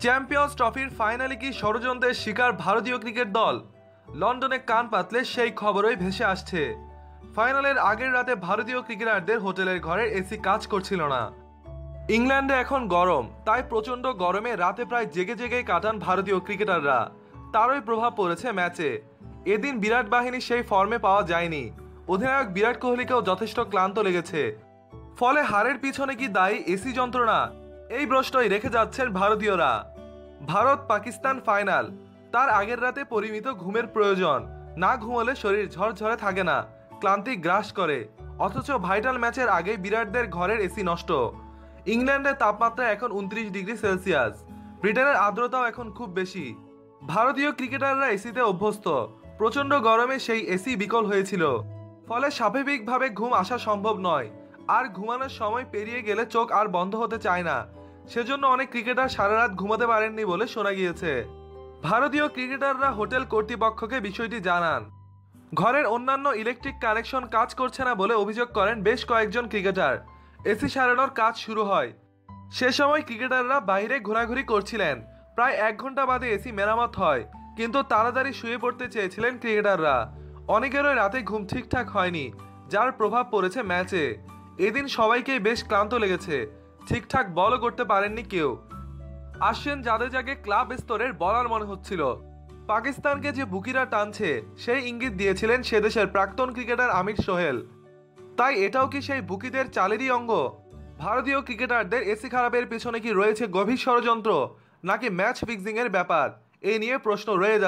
Champions ট্রফির ফাইনালে কি ষড়যন্ত্রের শিকার ভারতীয় ক্রিকেট দল? লন্ডনে কান পাতলে সেই খবরই ভেসে আসছে। ফাইনালের আগের রাতে ভারতীয় ক্রিকেটারদের হোটেলের ঘরে এসি কাজ করছিল না। ইংল্যান্ডে এখন গরম, তাই প্রচণ্ড গরমে রাতে প্রায় জেগে জেগেই কাটান ভারতীয় ক্রিকেটাররা। তারই প্রভাব পড়েছে ম্যাচে। এদিন বিরাট বাহিনী সেই ফর্মে পাওয়া যায়নি। অধিনায়ক বিরাট কোহলিকেও যথেষ্ট ক্লান্ত লেগেছে। ফলে হারের পিছনে কি দায়ী এসি যন্ত্রণা? এই প্রশ্নই রেখে যাচ্ছেন ভারতীয়রা। ভারত পাকিস্তান ফাইনাল। তার আগের রাতে পরিমিত ঘুমের প্রয়োজন। না ঘুমলে শরীর ঝরঝরে থাকে না, ক্লান্তি গ্রাস করে। অথচ ভাইটাল ম্যাচের আগে বিরাটদের ঘরের এসি নষ্ট। ইংল্যান্ডের তাপমাত্রা এখন উনত্রিশ ডিগ্রি সেলসিয়াস। ব্রিটেনের আর্দ্রতাও এখন খুব বেশি। ভারতীয় ক্রিকেটাররা এসিতে অভ্যস্ত। প্রচণ্ড গরমে সেই এসি বিকল হয়েছিল। ফলে স্বাভাবিকভাবে ঘুম আসা সম্ভব নয়। আর ঘুমানোর সময় পেরিয়ে গেলে চোখ আর বন্ধ হতে চায় না। সেজন্য অনেক ক্রিকেটার সারা রাত ঘুমাতে পারেননি বলে শোনা গিয়েছে। ভারতীয় ক্রিকেটাররা হোটেল কর্তৃপক্ষকে বিষয়টি জানান। ঘরের অন্যান্য ইলেকট্রিক কানেকশন কাজ করছে না বলে অভিযোগ করেন বেশ কয়েকজন ক্রিকেটার। এসি সারানোর কাজ শুরু হয়। সে সময় ক্রিকেটাররা বাইরে ঘোরাঘুরি করছিলেন। প্রায় এক ঘণ্টা বাদে এসি মেরামত হয়, কিন্তু তাড়াতাড়ি শুয়ে পড়তে চেয়েছিলেন ক্রিকেটাররা। অনেকেরই রাতে ঘুম ঠিকঠাক হয়নি, যার প্রভাব পড়েছে ম্যাচে। এদিন সবাইকেই বেশ ক্লান্ত লেগেছে। ঠিকঠাক বলও করতে পারেননি কেউ। আশ্বিন জাদেজাকে ক্লাব স্তরের বলার মনে হচ্ছিল। পাকিস্তানকে যে বুকিরা টানছে, সেই ইঙ্গিত দিয়েছিলেন সে দেশের প্রাক্তন ক্রিকেটার আমির সোহেল। তাই এটাও কি সেই বুকিদের চালেরই অঙ্গ? ভারতীয় ক্রিকেটারদের এসি খারাপের পেছনে কি রয়েছে গভীর ষড়যন্ত্র, নাকি ম্যাচ ফিক্সিং এর ব্যাপার? এই নিয়ে প্রশ্ন রয়ে যাচ্ছে।